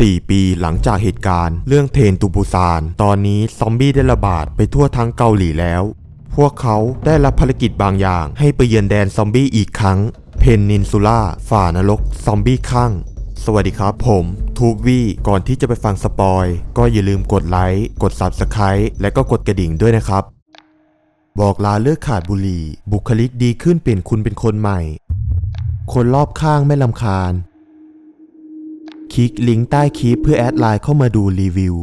4 ปีหลังจากเหตุการณ์ เรื่องเทนตูปูซาน ตอนนี้ซอมบี้ได้ระบาดไปทั่วทั้งเกาหลีแล้ว พวกเขาได้รับภารกิจบางอย่าง ให้ไปเยือนแดนซอมบี้อีกครั้ง เพนนินซูล่าฝ่านรกซอมบี้ข้างสวัสดีครับผมทูกวี่ก่อนที่จะไปฟังสปอย ก็อย่าลืมกดไลค์ กด Subscribe และก็กดกระดิ่งด้วยนะครับ บอกลาเลิกขาดบุหรี่ บุคลิกดีขึ้นเปลี่ยนคุณเป็นคนใหม่ คนรอบข้างไม่ลำคาญ คลิกลิงก์ใต้คลิปเพื่อแอดไลน์เข้ามาดูรีวิว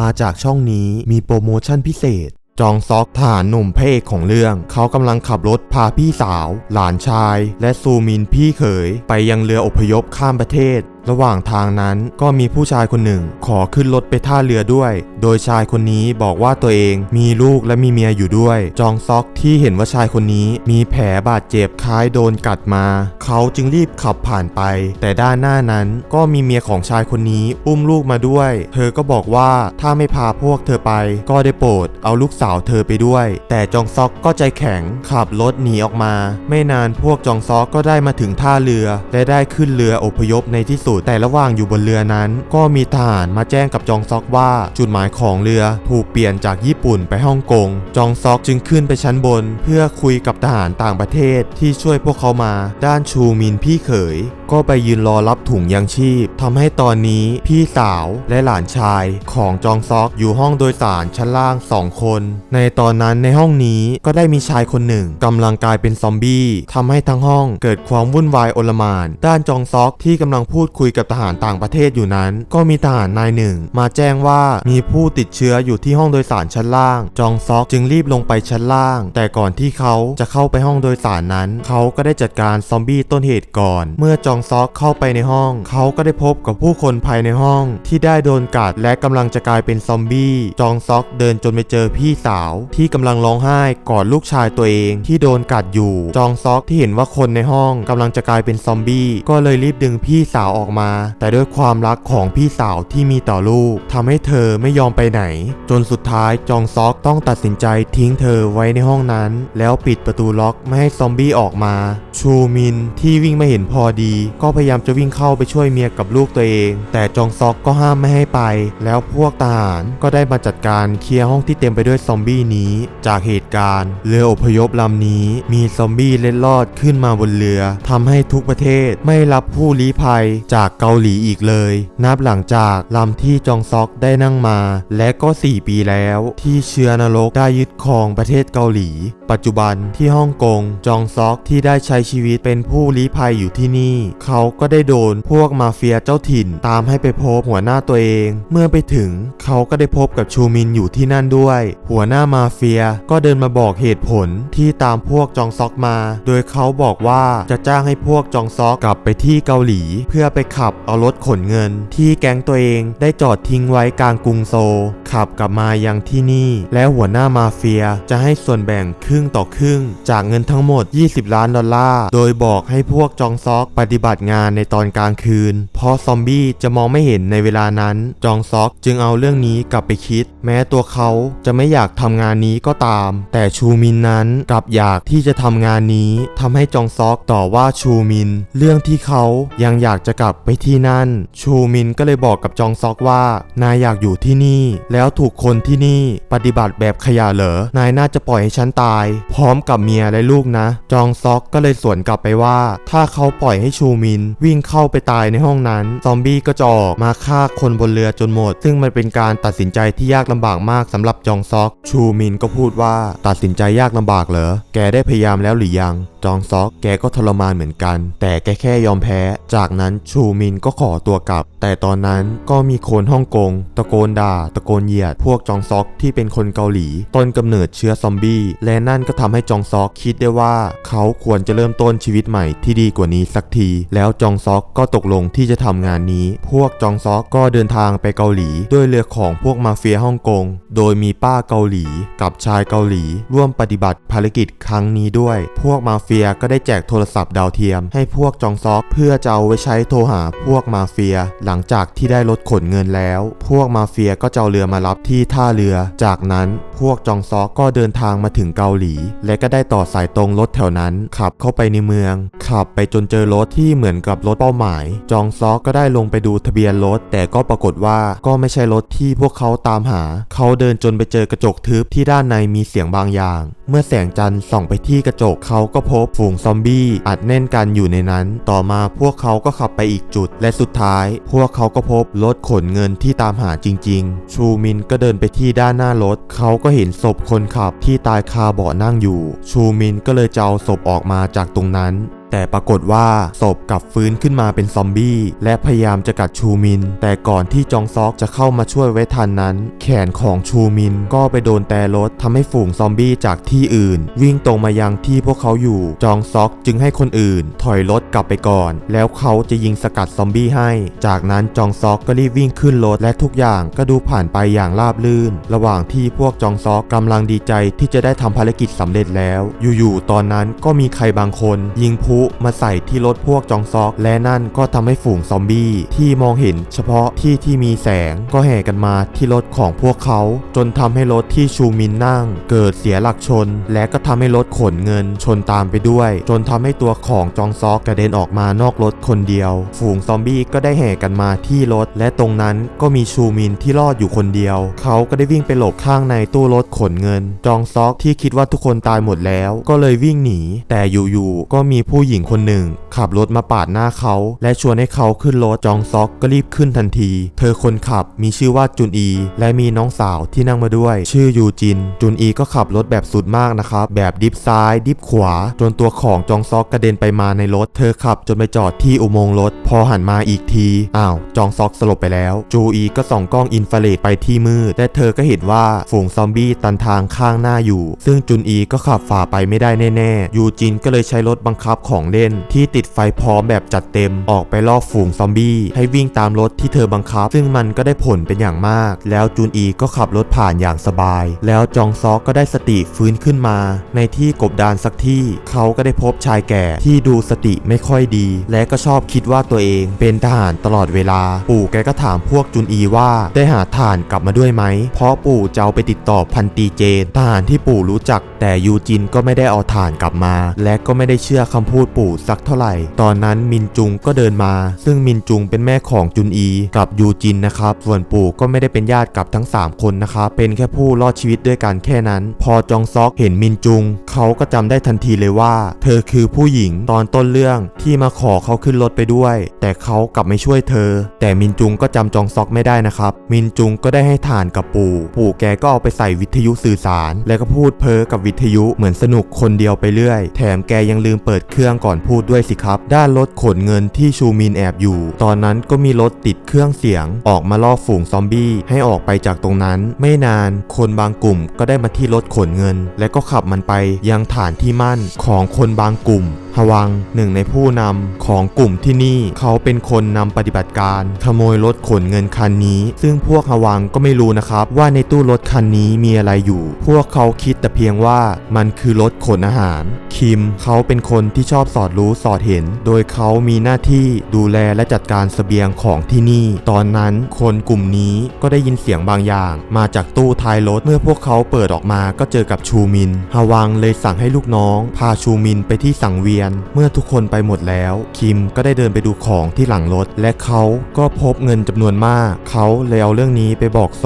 มาจากช่องนี้มีโปรโมชั่นพิเศษ จองซอกฐานหนุ่มพเอกของเรื่อง เขากำลังขับรถพาพี่สาว หลานชาย และซูมินพี่เขย ไปยังเรืออพยพข้ามประเทศ ระหว่างทางนั้นก็มีผู้ชายคนหนึ่ง ขอขึ้นรถไปท่าเรือด้วย โดยชายคนนี้บอกว่าตัวเองมีลูกและมีเมียอยู่ด้วย จองซอกที่เห็นว่าชายคนนี้มีแผลบาดเจ็บคล้ายโดนกัดมา เขาจึงรีบขับผ่านไป แต่ด้านหน้านั้นก็มีเมียของชายคนนี้อุ้มลูกมาด้วย เธอก็บอกว่าถ้าไม่พาพวกเธอไป ก็ได้โปรดเอาลูกสาวเธอไปด้วย แต่จองซอกก็ใจแข็งขับรถหนีออกมา ไม่นานพวกจองซอกก็ได้มาถึงท่าเรือ และได้ขึ้นเรืออพยพในที่สุดแต่ระหว่างอยู่บนเรือนั้น ก็มีทหารมาแจ้งกับจองซอกว่าจุดหมายของเรือถูกเปลี่ยนจากญี่ปุ่นไปฮ่องกง จองซอกจึงขึ้นไปชั้นบน เพื่อคุยกับทหารต่างประเทศที่ช่วยพวกเขามา ด้านชูมินพี่เขย ก็ไปยืนรอรับถุงยังชีพทำให้ตอนนี้พี่สาวและหลานชายของจองซอกอยู่ห้องโดยสารชั้นล่างสองคน ในตอนนั้นในห้องนี้ก็ได้มีชายคนหนึ่งกำลังกลายเป็นซอมบี้ทำให้ทั้งห้องเกิดความวุ่นวายโอลมาน ด้านจองซอกที่กำลังพูดคุยกับทหารต่างประเทศอยู่นั้น ก็มีทหารนายหนึ่ง มาแจ้งว่ามีผู้ติดเชื้ออยู่ที่ห้องโดยสารชั้นล่าง จองซอกจึงรีบลงไปชั้นล่าง แต่ก่อนที่เขาจะเข้าไปห้องโดยสารนั้น เขาก็ได้จัดการซอมบี้ต้นเหตุก่อน เมื่อจองซอกเข้าไปในห้อง เขาก็ได้พบกับผู้คนภายในห้อง ที่ได้โดนกัดและกำลังจะกลายเป็นซอมบี้ จองซอกเดินจนไปเจอพี่สาว ที่กำลังร้องไห้กอดลูกชายตัวเองที่โดนกัดอยู่ จองซอกที่เห็นว่าคนในห้องกำลังจะกลายเป็นซอมบี้ก็เลยรีบดึงพี่สาวออกมา แต่ด้วยความรักของพี่สาวที่มีต่อลูกทำให้เธอไม่ยอมไปไหน จนสุดท้ายจองซอกต้องตัดสินใจทิ้งเธอไว้ในห้องนั้น แล้วปิดประตูล็อกไม่ให้ซอมบี้ออกมา ชูมินที่วิ่งมาเห็นพอดี ก็พยายามจะวิ่งเข้าไปช่วยเมียกับลูกตัวเอง แต่จองซอกก็ห้ามไม่ให้ไป แล้วพวกทหารก็ได้มาจัดการเคลียร์ห้องที่เต็มไปด้วยซอมบี้นี้ จากเหตุการณ์เรืออพยพลำนี้ มีซอมบี้เล็ดลอดขึ้นมาบนเรือทำให้ทุกประเทศไม่รับผู้ลี้ภัยจากากเกาหลีอีกเลย นับหลังจากลำที่จองซอกได้นั่งมา และก็ 4 ปีแล้ว ที่เชื้อนรกได้ยึดครองประเทศเกาหลี ปัจจุบันที่ฮ่องกงจองซอกที่ได้ใช้ชีวิตเป็นผู้ลี้ภัยอยู่ที่นี่ เขาก็ได้โดนพวกมาเฟียเจ้าถิ่นตามให้ไปพบหัวหน้าตัวเอง เมื่อไปถึงเขาก็ได้พบกับชูมินอยู่ที่นั่นด้วย หัวหน้ามาเฟียก็เดินมาบอกเหตุผลที่ตามพวกจองซอกมา โดยเขาบอกว่าจะจ้างให้พวกจองซอกกลับไปที่เกาหลี เพื่อไปขับเอารถขนเงิน ที่แก๊งตัวเองได้จอดทิ้งไว้กลางกรุงโซลขับกลับมายังที่นี่ แล้วหัวหน้ามาเฟียจะให้ส่วนแบ่งครึ่งต่อครึ่ง จากเงินทั้งหมด 20 ล้านดอลลาร์ โดยบอกให้พวกจองซอกปฏิบัติงานในตอนกลางคืน เพราะซอมบี้จะมองไม่เห็นในเวลานั้น จองซอกจึงเอาเรื่องนี้กลับไปคิด แม้ตัวเขาจะไม่อยากทำงานนี้ก็ตาม แต่ชูมินนั้นกลับอยากที่จะทำงานนี้ทำให้จองซอกต่อว่าชูมิน เรื่องที่เขายังอยากจะกลับไปที่นั่น ชูมินก็เลยบอกกับจองซอกว่านายอยากอยู่ที่นี่ แล้วถูกคนที่นี่ปฏิบัติแบบขยะเหรอนายน่าจะปล่อยให้ฉันตาย พร้อมกับเมียและลูกนะ จองซอกก็เลยสวนกลับไปว่า ถ้าเขาปล่อยให้ชูมินวิ่งเข้าไปตายในห้องนั้น ซอมบี้ก็จะออกมาฆ่าคนบนเรือจนหมด ซึ่งมันเป็นการตัดสินใจที่ยากลำบากมากสำหรับจองซอก ชูมินก็พูดว่าตัดสินใจยากลำบากเหรอแกได้พยายามแล้วหรือยัง จองซอกแกก็ทรมานเหมือนกัน แต่แกแค่ยอมแพ้ จากนั้นชููมินก็ขอตัวกลับ แต่ตอนนั้นก็มีคนฮ่องกง ตะโกนด่า ตะโกนเหยียด พวกจองซอกที่เป็นคนเกาหลี ต้นกำเนิดเชื้อซอมบี้ และนั่นก็ทำให้จองซอกคิดได้ว่า เขาควรจะเริ่มต้นชีวิตใหม่ที่ดีกว่านี้สักที แล้วจองซอกก็ตกลงที่จะทำงานนี้ พวกจองซอกก็เดินทางไปเกาหลี ด้วยเรือของพวกมาเฟียฮ่องกง โดยมีป้าเกาหลี กับชายเกาหลี ร่วมปฏิบัติภารกิจครั้งนี้ด้วย พวกมาเฟียก็ได้แจกโทรศัพท์ดาวเทียม ให้พวกจองซอกเพื่อจะเอาไว้ใช้โทรหาาพวกมาเฟีย หลังจากที่ได้รถขนเงินแล้ว พวกมาเฟียก็จะเอาเรือมารับที่ท่าเรือ จากนั้นพวกจองซอกก็เดินทางมาถึงเกาหลี และก็ได้ต่อสายตรงรถแถวนั้น ขับเข้าไปในเมือง ขับไปจนเจอรถที่เหมือนกับรถเป้าหมาย จองซอกก็ได้ลงไปดูทะเบียนรถ แต่ก็ปรากฏว่าก็ไม่ใช่รถที่พวกเขาตามหา เขาเดินจนไปเจอกระจกทึบที่ด้านในมีเสียงบางอย่าง เมื่อแสงจันทร์ส่องไปที่กระจกเขาก็พบฝูงซอมบี้อัดแน่นกันอยู่ในนั้น ต่อมาพวกเขาก็ขับไปอีกจุด และสุดท้าย พวกเขาก็พบรถขนเงินที่ตามหาจริง ๆ ชูมินก็เดินไปที่ด้านหน้ารถ เขาก็เห็นศพคนขับที่ตายคาเบาะนั่งอยู่ ชูมินก็เลยจะเอาศพออกมาจากตรงนั้น แต่ปรากฏว่าศพกลับฟื้นขึ้นมาเป็นซอมบี้และพยายามจะกัดชูมิน แต่ก่อนที่จองซอกจะเข้ามาช่วยไว้ทันนั้น แขนของชูมินก็ไปโดนแต่รถทำให้ฝูงซอมบี้จากที่อื่น วิ่งตรงมายังที่พวกเขาอยู่จองซอกจึงให้คนอื่น ถอยรถกลับไปก่อน แล้วเขาจะยิงสกัดซอมบี้ให้ จากนั้นจองซอกก็รีบวิ่งขึ้นรถและทุกอย่างก็ดูผ่านไปอย่างราบรื่น ระหว่างที่พวกจองซอกกำลังดีใจที่จะได้ทำภารกิจสำเร็จแล้ว อยู่ๆตอนนั้นก็มีใครบางคน ยิงพลุมาใส่ที่รถพวกจองซอก และนั่นก็ทำให้ฝูงซอมบี้ที่มองเห็นเฉพาะที่ที่มีแสงก็แห่กันมาที่รถของพวกเขา จนทำให้รถที่ชูมินนั่ง เกิดเสียหลักชน และก็ทำให้รถขนเงินชนตามไปด้วย จนทำให้ตัวของจองซอกกระเด็นออกมานอกรถคนเดียว ฝูงซอมบี้ก็ได้แห่กันมาที่รถ และตรงนั้นก็มีชูมินที่รอดอยู่คนเดียว เขาก็ได้วิ่งไปหลบข้างในตู้รถขนเงิน จองซอกที่คิดว่าทุกคนตายหมดแล้ว ก็เลยวิ่งหนี แต่อยู่ๆก็มีผู้หญิงคนหนึ่ง ขับรถมาปาดหน้าเขา และชวนให้เขาขึ้นรถจองซอกก็รีบขึ้นทันที เธอคนขับมีชื่อว่าจุนอี และมีน้องสาวที่นั่งมาด้วย ชื่อยูจิน จุนอีก็ขับรถแบบสุดมากนะครับ แบบดิฟซ้าย ดิฟขวา จนตัวของจองซอกกระเด็นไปมาในรถ เธอขับจนไปจอดที่อุโมงค์รถ พอหันมาอีกที อ้าว จองซอกสลบไปแล้ว จูอีก็ส่องกล้องอินฟราเรดไปที่มืด และเธอก็เห็นว่าฝูงซอมบี้ตันทางข้างหน้าอยู่ ซึ่งจุนอีก็ขับฝ่าไปไม่ได้แน่ๆ ยูจินก็เลยใช้รถบังคับของเล่น ที่ติดไฟพร้อมแบบจัดเต็มออกไปล่อฝูงซอมบี้ ให้วิ่งตามรถที่เธอบังคับ ซึ่งมันก็ได้ผลเป็นอย่างมาก แล้วจุนอีก็ขับรถผ่านอย่างสบาย แล้วจองซอกก็ได้สติฟื้นขึ้นมา ในที่กบดานสักที่ เขาก็ได้พบชายแก่ที่ดูสติไม่ค่อยดี และก็ชอบคิดว่าตัวเอง เป็นทหารตลอดเวลา ปู่แกก็ถามพวกจุนอีว่าได้หาฐานกลับมาด้วยไหม เพราะปู่จะเอาไปติดต่อพันตีเจนทหารที่ปู่รู้จัก แต่ยูจินก็ไม่ได้เอาฐานกลับมา และก็ไม่ได้เชื่อคำพูดปู่สักเท่าไหร่ ตอนนั้นมินจุงก็เดินมา ซึ่งมินจุงเป็นแม่ของจุนอีกับยูจินนะครับ ส่วนปู่ก็ไม่ได้เป็นญาติกับทั้ง 3 คนนะครับ เป็นแค่ผู้รอดชีวิตด้วยกันแค่นั้น พอจองซอกเห็นมินจุง เขาก็จำได้ทันทีเลยว่า เธอคือผู้หญิงตอนต้นเรื่องที่มาขอเขาขึ้นรถไปด้วย แต่เขากลับไม่ช่วยเธอ แต่มินจุงก็จำจองซอกไม่ได้นะครับ มินจุงก็ได้ให้ฐานกับปู่ ปู่แกก็เอาไปใส่วิทยุสื่อสาร แล้วก็พูดเพ้อกับวิทยุเหมือนสนุกคนเดียวไปเรื่อย แถมแกยังลืมเปิดเครื่องก่อนพูดด้วยสิครับ ด้านรถขนเงินที่ชูมินแอบอยู่ ตอนนั้นก็มีรถติดเครื่องเสียง ออกมาล่อฝูงซอมบี้ให้ออกไปจากตรงนั้น ไม่นาน คนบางกลุ่มก็ได้มาที่รถขนเงิน และก็ขับมันไปยังฐานที่มั่นของคนบางกลุ่ม ฮวังหนึ่งในผู้นำของกลุ่มที่นี่เขาเป็นคนนำปฏิบัติการขโมยรถขนเงินคันนี้ ซึ่งพวกฮวังก็ไม่รู้นะครับ ว่าในตู้รถคันนี้มีอะไรอยู่ พวกเขาคิดแต่เพียงว่ามันคือรถขนอาหาร คิมเขาเป็นคนที่ชอบสอดรู้สอดเห็น โดยเขามีหน้าที่ดูแลและจัดการเสบียงของที่นี่ ตอนนั้นคนกลุ่มนี้ก็ได้ยินเสียงบางอย่าง มาจากตู้ท้ายรถเมื่อพวกเขาเปิดออกมาก็เจอกับชูมินฮวังเลยสั่งให้ลูกน้อง พาชูมินไปที่สังเวียนเมื่อทุกคนไปหมดแล้ว คิมก็ได้เดินไปดูของที่หลังรถ และเขาก็พบเงินจำนวนมาก เขาเลยเอาเรื่องนี้ไปบอกโซ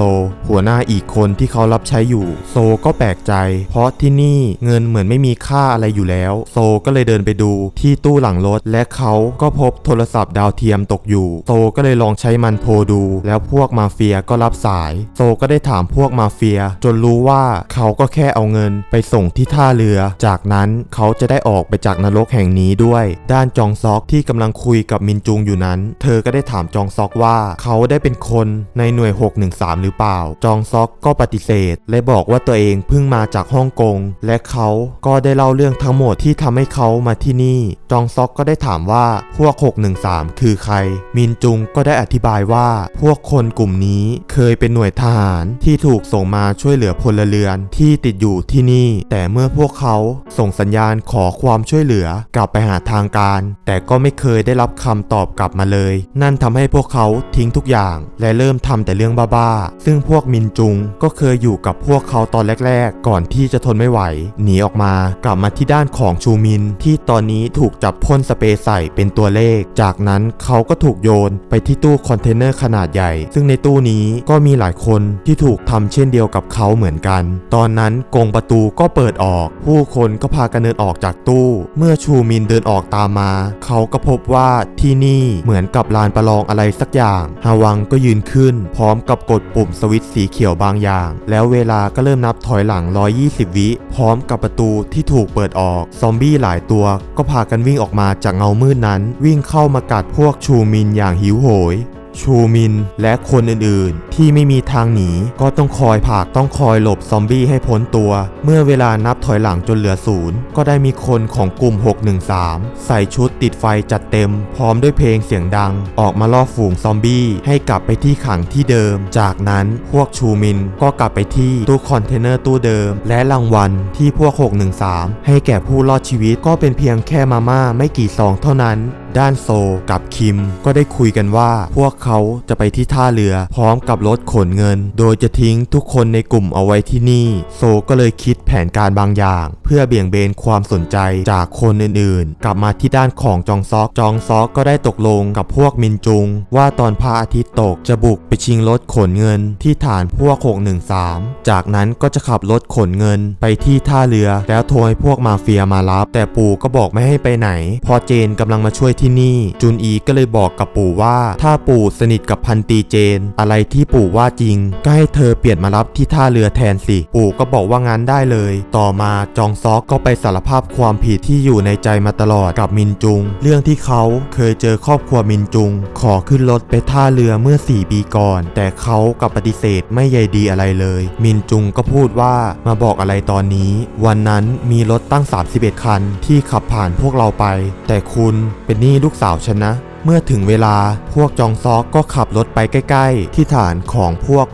หัวหน้าอีกคนที่เขารับใช้อยู่ โซก็แปลกใจ เพราะที่นี่เงินเหมือนไม่มีค่าอะไรอยู่แล้ว โซก็เลยเดินไปดูที่ตู้หลังรถ และเขาก็พบโทรศัพท์ดาวเทียมตกอยู่ โซก็เลยลองใช้มันโทรดู แล้วพวกมาเฟียก็รับสาย โซก็ได้ถามพวกมาเฟีย จนรู้ว่าเขาก็แค่เอาเงินไปส่งที่ท่าเรือ จากนั้นเขาจะได้ออกไปจากนรกแห่งนี้ด้วย ด้านจองซอกที่กำลังคุยกับมินจุงอยู่นั้น เธอก็ได้ถามจองซอกว่า เขาได้เป็นคนในหน่วย 613 หรือเปล่า จองซอกก็ปฏิเสธ และบอกว่าตัวเองเพิ่งมาจากฮ่องกง และเขาก็ได้เล่าเรื่องทั้งหมดที่ทำให้เขามาที่นี่ จองซอกก็ได้ถามว่าพวก 613 คือใคร มินจุงก็ได้อธิบายว่า พวกคนกลุ่มนี้เคยเป็นหน่วยทหารที่ถูกส่งมาช่วยเหลือพลเรือนที่ติดอยู่ที่นี่ แต่เมื่อพวกเขาส่งสัญญาณขอความช่วยเหลือกลับไปหาทางการ แต่ก็ไม่เคยได้รับคำตอบกลับมาเลย นั่นทำให้พวกเขาทิ้งทุกอย่าง และเริ่มทำแต่เรื่องบ้าๆ ซึ่งพวกมินจุงก็เคยอยู่กับพวกเขาตอนแรก ๆ ก่อนที่จะทนไม่ไหว หนีออกมากลับมาที่ด้านของชูมิน ที่ตอนนี้ถูกจับพ่นสเปรย์ใส่เป็นตัวเลข จากนั้นเขาก็ถูกโยนไปที่ตู้คอนเทนเนอร์ขนาดใหญ่ ซึ่งในตู้นี้ก็มีหลายคนที่ถูกทำเช่นเดียวกับเขาเหมือนกัน ตอนนั้นกงประตูก็เปิดออก ผู้คนก็พากันเดินออกจากตู้ เมื่อชูมินเดินออกตามมา เขาก็พบว่าที่นี่เหมือนกับลานประลองอะไรสักอย่างฮาวังก็ยืนขึ้น พร้อมกับกดปุ่มสวิตช์สีเขียวบางอย่าง แล้วเวลาก็เริ่มนับถอยหลัง 120 วิ พร้อมกับประตูที่ถูกเปิดออก ซอมบี้หลายตัว ก็พากันวิ่งออกมาจากเงามืดนั้น วิ่งเข้ามากัดพวกชูมินอย่างหิวโหย ชูมิน และคนอื่นๆ ที่ไม่มีทางหนี ก็ต้องคอยผากต้องคอยหลบซอมบี้ให้พ้นตัว เมื่อเวลานับถอยหลังจนเหลือศูนย์ก็ได้มีคนของกลุ่ม 613 ใส่ชุดติดไฟจัดเต็ม พร้อมด้วยเพลงเสียงดัง ออกมาล่อฝูงซอมบี้ให้กลับไปที่ขังที่เดิม จากนั้นพวกชูมินก็กลับไปที่ตู้คอนเทนเนอร์ตู้เดิม และรางวัลที่พวก 613 ให้แก่ผู้รอดชีวิตก็เป็นเพียงแค่มาม่าไม่กี่ซองเท่านั้น ด้านโซกับคิมก็ได้คุยกันว่า พวกเขาจะไปที่ท่าเรือพร้อมกับรถขนเงิน โดยจะทิ้งทุกคนในกลุ่มเอาไว้ที่นี่ โซก็เลยคิดแผนการบางอย่าง เพื่อเบี่ยงเบนความสนใจจากคนอื่นๆ กลับมาที่ด้านของจองซอกจองซอกก็ได้ตกลงกับพวกมินจุง ว่าตอนพระอาทิตย์ตกจะบุกไปชิงรถขนเงินที่ฐานพวก613 จากนั้นก็จะขับรถขนเงินไปที่ท่าเรือแล้วโทรให้พวกมาเฟียมารับ แต่ปู่ก็บอกไม่ให้ไปไหน พอเจนกำลังมาช่วยที่ที่นี่ จุนอีก็เลยบอกกับปู่ว่า ถ้าปู่สนิทกับพันตีเจน อะไรที่ปู่ว่าจริง ก็ให้เธอเปลี่ยนมารับที่ท่าเรือแทนสิ ปู่ก็บอกว่างั้นได้เลย ต่อมาจองซอกก็ไปสารภาพความผิดที่อยู่ในใจมาตลอดกับมินจุง เรื่องที่เขาเคยเจอครอบครัวมินจุง ขอขึ้นรถไปท่าเรือเมื่อ 4 ปีก่อน แต่เขากับปฏิเสธไม่ใยดีอะไรเลย มินจุงก็พูดว่ามาบอกอะไรตอนนี้ วันนั้นมีรถตั้ง 31 คันที่ขับผ่านพวกเราไป แต่คุณเป็นหนี่ลูกสาวฉันนะ เมื่อถึงเวลาพวกจองซอกก็ขับรถไปใกล้ๆ ที่ฐานของพวก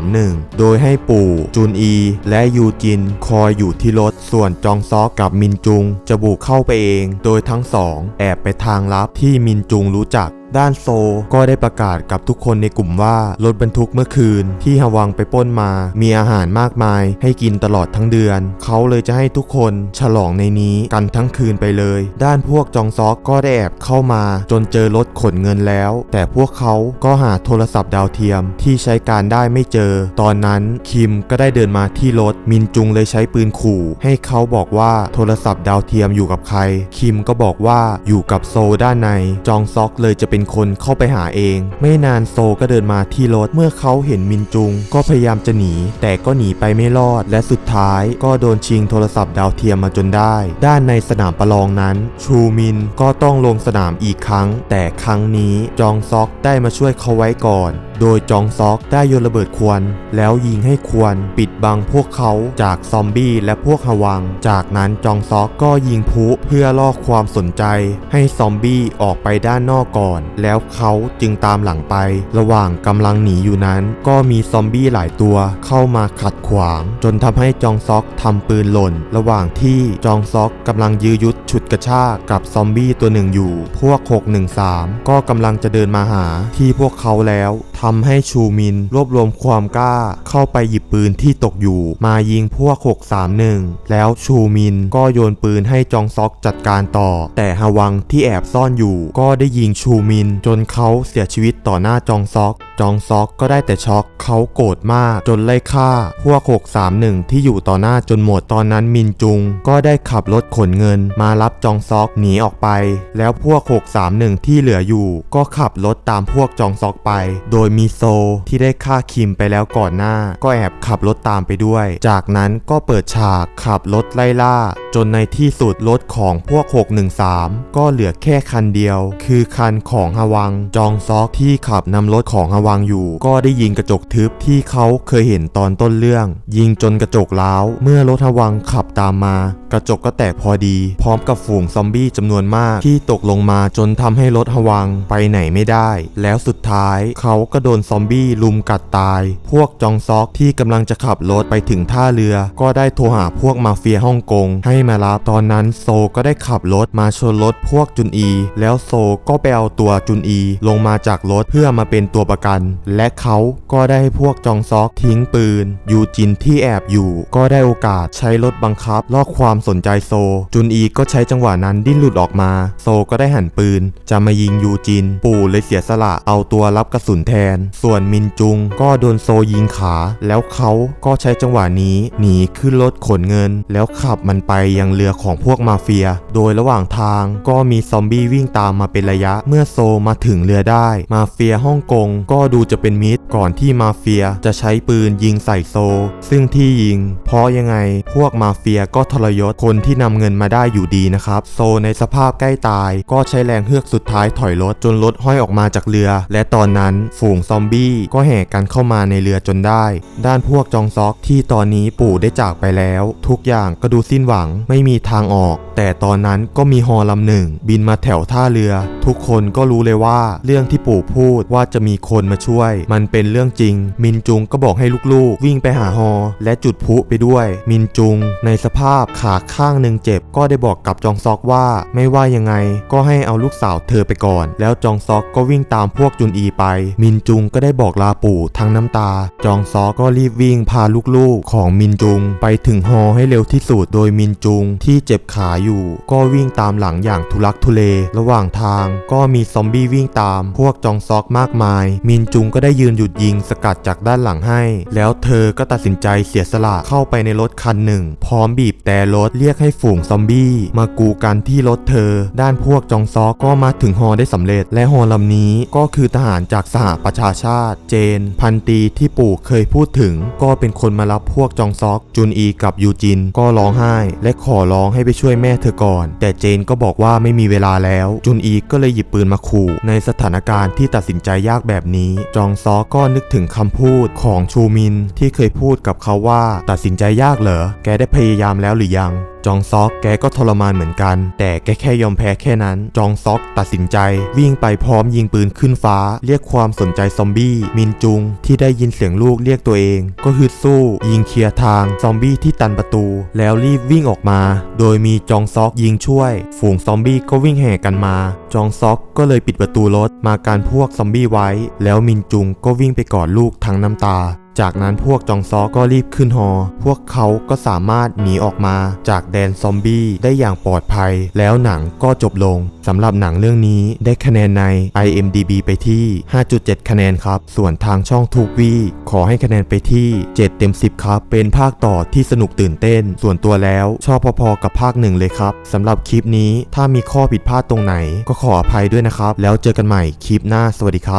631 โดยให้ปู่จุนอี และยูจินคอยอยู่ที่รถ ส่วนจองซอกกับมินจุง จะบุกเข้าไปเอง โดยทั้งสอง แอบไปทางลับที่มินจุงรู้จัก ด้านโซก็ได้ประกาศกับทุกคนในกลุ่มว่ารถบรรทุกเมื่อคืน ที่ฮวังไปป้นมา มีอาหารมากมาย ให้กินตลอดทั้งเดือน เขาเลยจะให้ทุกคนฉลองในนี้กันทั้งคืนไปเลย ด้านพวกจองซอกก็ได้แอบเข้ามาจนเจอรถขนเงินแล้ว แต่พวกเขาก็หาโทรศัพท์ดาวเทียมที่ใช้การได้ไม่เจอ ตอนนั้นคิมก็ได้เดินมาที่รถมินจุงเลยใช้ปืนขู่ ให้เขาบอกว่าโทรศัพท์ดาวเทียมอยู่กับใคร คิมก็บอกว่าอยู่กับโซด้านในจองซอกเลยจะเป็นคนเข้าไปหาเอง ไม่นานโซก็เดินมาที่รถเมื่อเขาเห็นมินจุง ก็พยายามจะหนี แต่ก็หนีไปไม่รอด และสุดท้ายก็โดนชิงโทรศัพท์ดาวเทียมมาจนได้ ด้านในสนามประลองนั้น ชูมินก็ต้องลงสนามอีกครั้ง แต่ครั้งนี้จองซอกได้มาช่วยเขาไว้ก่อน โดยจองซอกได้โยนระเบิดควน แล้วยิงให้ควนปิดบังพวกเขาจากซอมบี้และพวกฮวัง จากนั้นจองซอกก็ยิงพุเพื่อล่อความสนใจ ให้ซอมบี้ออกไปด้านนอกก่อน แล้วเขาจึงตามหลังไป ระหว่างกำลังหนีอยู่นั้น ก็มีซอมบี้หลายตัวเข้ามาขัดขวาง จนทำให้จองซอกทำปืนหล่น ระหว่างที่จองซอกกำลังยื้อยุดฉุดกระชากกับซอมบี้ตัวหนึ่งอยู่ พวก 613 ก็กำลังจะเดินมาหาที่พวกเขาแล้วทำให้ชูมินรวบรวมความกล้า เข้าไปหยิบปืนที่ตกอยู่ มายิงพวก 631 แล้วชูมินก็โยนปืนให้จองซอกจัดการต่อ แต่ฮวังที่แอบซ่อนอยู่ ก็ได้ยิงชูมิน จนเขาเสียชีวิตต่อหน้าจองซอกจองซอกก็ได้แต่ช็อกเขาโกรธมากจนไล่ฆ่า พวก 631 ที่อยู่ต่อหน้าจนหมดตอนนั้นมินจุง ก็ได้ขับรถขนเงิน มารับจองซอกหนีออกไป แล้วพวก 631 ที่เหลืออยู่ ก็ขับรถตามพวกจองซอกไป โดยมีโซที่ได้ฆ่าคิมไปแล้วก่อนหน้า ก็แอบขับรถตามไปด้วย จากนั้นก็เปิดฉากขับรถไล่ล่า จนในที่สุดรถของพวก 613 ก็เหลือแค่คันเดียว คือคันของฮวัง จองซอกที่ขับนำรถของฮวังอยู่ ก็ได้ยิงกระจกทึบที่เขาเคยเห็นตอนต้นเรื่อง ยิงจนกระจกล้าว เมื่อรถฮวังขับตามมา กระจกก็แตกพอดี พร้อมกับฝูงซอมบี้จำนวนมากที่ตกลงมาจนทำให้รถฮวังไปไหนไม่ได้ แล้วสุดท้ายเขาก็ก็โดนซอมบี้ลุมกัดตาย พวกจองซอกที่กำลังจะขับรถไปถึงท่าเรือ ก็ได้โทรหาพวกมาเฟียฮ่องกง ให้มารับตอนนั้นโซก็ได้ขับรถมาชนรถพวกจุนอี แล้วโซก็ไปเอาตัวจุนอี ลงมาจากรถเพื่อมาเป็นตัวประกัน และเขาก็ได้ให้พวกจองซอกทิ้งปืน ยูจินที่แอบอยู่ก็ได้โอกาสใช้รถบังคับล่อความสนใจโซ จุนอีก็ใช้จังหวะนั้นดิ้นหลุดออกมา โซก็ได้หันปืน จะมายิงยูจิน ปู่เลยเสียสละเอาตัวรับกระสุนแทนส่วนมินจุงก็โดนโซยิงขา แล้วเขาก็ใช้จังหวะนี้หนีขึ้นรถขนเงิน แล้วขับมันไปยังเรือของพวกมาเฟีย โดยระหว่างทางก็มีซอมบี้วิ่งตามมาเป็นระยะ เมื่อโซมาถึงเรือได้ มาเฟียฮ่องกงก็ดูจะเป็นมิตรก่อนที่มาเฟียจะใช้ปืนยิงใส่โซ ซึ่งที่ยิง เพราะยังไงพวกมาเฟียก็ทรยศคนที่นำเงินมาได้อยู่ดีนะครับ โซในสภาพใกล้ตายก็ใช้แรงเฮือกสุดท้ายถอยรถจนรถห้อยออกมาจากเรือ และตอนนั้นฝูงซอมบี้ก็แห่กันเข้ามาในเรือจนได้ ด้านพวกจองซอกที่ตอนนี้ปู่ได้จากไปแล้ว ทุกอย่างก็ดูสิ้นหวังไม่มีทางออก แต่ตอนนั้นก็มีฮอลำหนึ่ง บินมาแถวท่าเรือ ทุกคนก็รู้เลยว่าเรื่องที่ปู่พูดว่าจะมีคนมาช่วย มันเป็นเรื่องจริง มินจุงก็บอกให้ลูกๆ วิ่งไปหาฮอ และจุดพลุไปด้วย มินจุง ในสภาพขาข้างหนึ่งเจ็บ ก็ได้บอกกับจองซอกว่า ไม่ว่ายังไง ก็ให้เอาลูกสาวเธอไปก่อน แล้วจองซอกก็วิ่งตามพวกจุนอีไป มินจุงก็ได้บอกลาปู่ทั้งน้ำตา จองซอกก็รีบวิ่งพาลูกๆของมินจุง ไปถึงฮอให้เร็วที่สุดโดยมินจุงที่เจ็บขาอยู่ ก็วิ่งตามหลังอย่างทุลักทุเล ระหว่างทางก็มีซอมบี้วิ่งตาม พวกจองซอกมากมาย มินจุงก็ได้ยืนหยุดยิงสกัดจากด้านหลังให้ แล้วเธอก็ตัดสินใจเสียสละเข้าไปในรถคันหนึ่ง พร้อมบีบแต่รถเรียกให้ฝูงซอมบี้มากูกันที่รถเธอ ด้านพวกจองซอกก็มาถึงฮอได้สำเร็จ และฮอลำนี้ก็คือทหารจากสหประชชาชาติ เจน พันตีที่ปู่เคยพูดถึง ก็เป็นคนมารับพวกจองซอกจุนอีกับยูจินก็ร้องไห้ และขอร้องให้ไปช่วยแม่เธอก่อน แต่เจนก็บอกว่าไม่มีเวลาแล้ว จุนอีก็เลยหยิบปืนมาขู่ในสถานการณ์ที่ตัดสินใจยากแบบนี้ จองซอกก็นึกถึงคำพูดของชูมินที่เคยพูดกับเขาว่าตัดสินใจยากเหรอแกได้พยายามแล้วหรือยัง จองซอกแกก็ทรมานเหมือนกัน แต่แกแค่ยอมแพ้แค่นั้น จองซอกตัดสินใจ วิ่งไปพร้อมยิงปืนขึ้นฟ้า เรียกความสนใจซอมบี้ มินจุง ที่ได้ยินเสียงลูกเรียกตัวเอง ก็ฮึดสู้ ยิงเคลียร์ทางซอมบี้ที่ตันประตู แล้วรีบวิ่งออกมา โดยมีจองซอกยิงช่วย ฝูงซอมบี้ก็วิ่งแห่กันมา จองซอกก็เลยปิดประตูรถมาการพวกซอมบี้ไว้ แล้วมินจุงก็วิ่งไปกอดลูกทั้งน้ำตา จากนั้นพวกจองซอก็รีบขึ้นฮอ พวกเขาก็สามารถหนีออกมาจากแดนซอมบี้ได้อย่างปลอดภัย แล้วหนังก็จบลงสำหรับหนังเรื่องนี้ได้คะแนนใน IMDB ไปที่ 5.7 คะแนนครับ ส่วนทางช่องทูกวีขอให้คะแนนไปที่ 7 เต็ม 10 ครับ เป็นภาคต่อที่สนุกตื่นเต้น ส่วนตัวแล้วชอบพอๆกับภาคหนึ่งเลยครับสำหรับคลิปนี้ถ้ามีข้อผิดพลาดตรงไหน ก็ขออภัยด้วยนะครับ แล้วเจอกันใหม่คลิปหน้าสวัสดีครับ